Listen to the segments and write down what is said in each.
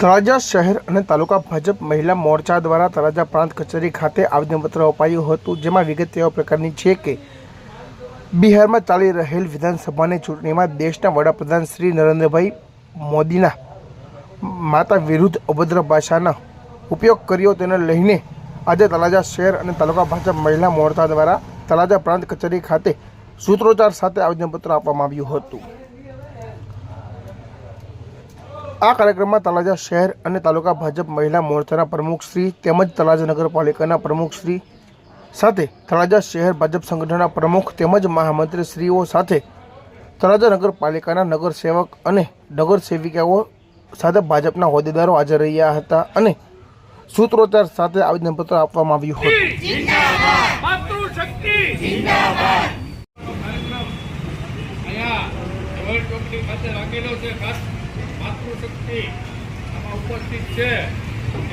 તળાજા શહેર અને તાલુકા ભાજપ મહિલા મોરચા દ્વારા તળાજા પ્રાંત કચેરી ખાતે આવેદનપત્ર અપાયું હતું, જેમાં વિગત એવા પ્રકારની છે કે બિહારમાં ચાલી રહેલ વિધાનસભાની ચૂંટણીમાં દેશના વડાપ્રધાન શ્રી નરેન્દ્રભાઈ મોદીના માતા વિરુદ્ધ અભદ્ર ભાષાનો ઉપયોગ કર્યો તેને લઈને આજે તળાજા શહેર અને તાલુકા ભાજપ મહિલા મોરચા દ્વારા તળાજા પ્રાંત કચેરી ખાતે સૂત્રોચ્ચાર સાથે આવેદનપત્ર આપવામાં આવ્યું હતું. આ કાર્યક્રમમાં તળાજા શહેર અને તાલુકા ભાજપ મહિલા મોરચાના પ્રમુખ શ્રી તેમજ તળાજા નગરપાલિકાના પ્રમુખ શ્રી સાથે તળાજા શહેર ભાજપ સંગઠનના પ્રમુખ તેમજ મહામંત્રી શ્રીઓ સાથે તળાજા નગરપાલિકાના નગરસેવક અને નગર સેવિકાઓ સાથે ભાજપના હોદ્દેદારો હાજર રહ્યા હતા અને સૂત્રોચ્ચાર સાથે આવેદનપત્ર આપવામાં આવ્યું હતું. માતૃશક્તિ આમાં ઉપસ્થિત છે.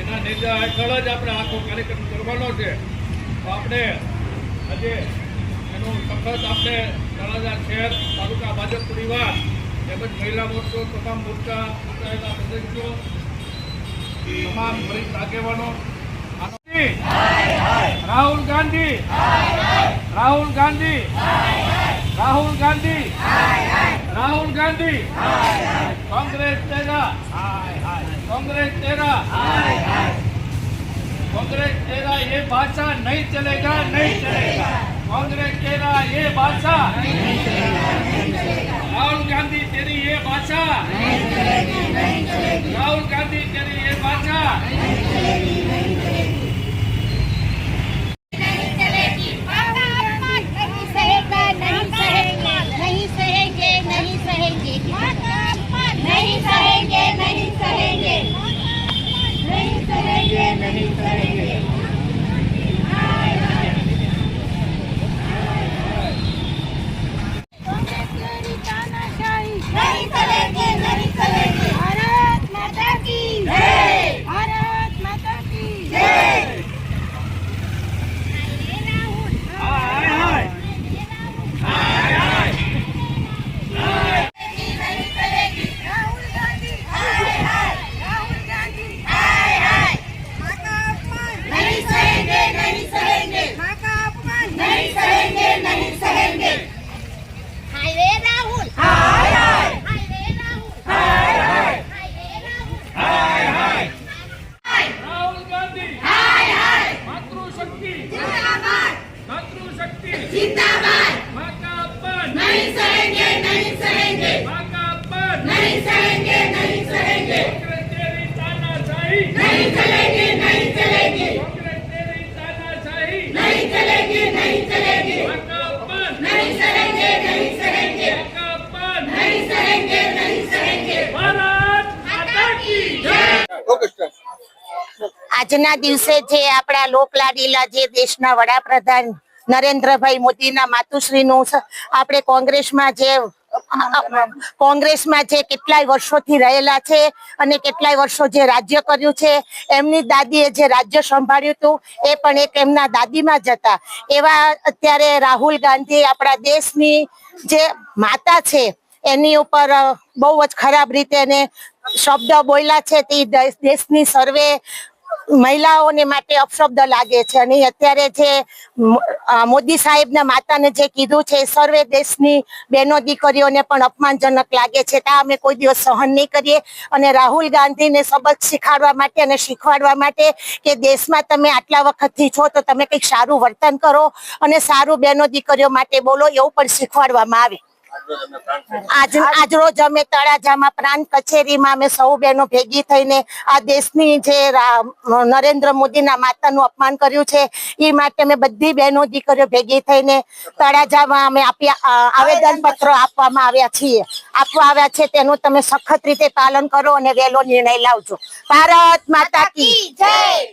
એના નેજા હેઠળ જ આપણે આખો કાર્યક્રમ કરવાનો છે. તો આપણે આજે એનું સખત આપણે તળાજા શહેર, તાલુકા ભાજપ પરિવાર, તેમજ મહિલા મોરચો, તમામ મોરચા ચૂંટાયેલા સદસ્યો, તમામ વરિષ્ઠ આગેવાનો રાહુલ ગાંધી રાહુલ ગાંધી રાહુલ ગાંધી રાહુલ ગાંધી कांग्रेस तेरा कांग्रेस तेरा कांग्रेस तेरा ये भाषा नहीं चलेगा नहीं चलेगा कांग्रेस तेरा ये भाषा राहुल गांधी तेरी ये भाषा આજના દિવસે જે આપણા લોકલાડીલા જે દેશના વડાપ્રધાન નરેન્દ્રભાઈ મોદીના માતુશ્રીનું આપણે કોંગ્રેસમાં જે કોંગ્રેસમાં જે કેટલાય વર્ષોથી રહેલા છે અને કેટલાય વર્ષો જે રાજ્ય કર્યું છે, એમની દાદીએ જે રાજ્ય સંભાળ્યું હતું, એ પણ એક એમના દાદીમાં જ હતા. એવા અત્યારે રાહુલ ગાંધી આપણા દેશની જે માતા છે, એની ઉપર બહુ જ ખરાબ રીતે એને શબ્દ બોલ્યા છે. તે દેશની સર્વે મહિલાઓને માટે અપશબ્દ લાગે છે. અને અત્યારે જે મોદી સાહેબના માતાને જે કીધું છે સર્વે દેશની બહેનો દીકરીઓને પણ અપમાનજનક લાગે છે. તા અમે કોઈ દિવસ સહન નહીં કરીએ. અને રાહુલ ગાંધીને સબક શીખવાડવા માટે અને શીખવાડવા માટે કે દેશમાં તમે આટલા વખતથી છો, તો તમે કંઈક સારું વર્તન કરો અને સારું બહેનો દીકરીઓ માટે બોલો, એવું પણ શીખવાડવામાં આવે. આજ રોજ અમે તળાજામાં પ્રાંત કચેરીમાં અમે સૌ બહેનો ભેગી થઈને આ દેશની જે નરેન્દ્ર મોદીના માતાનું અપમાન કર્યું છે, એ માટે અમે બધી બહેનો દીકરીઓ ભેગી થઈને તળાજામાં અમે આપ્યા આવેદન પત્ર આપવામાં આવ્યા છીએ. આપવા આવ્યા છે તેનું તમે સખત રીતે પાલન કરો અને વહેલો નિર્ણય લાવજો. ભારત માતા કી जय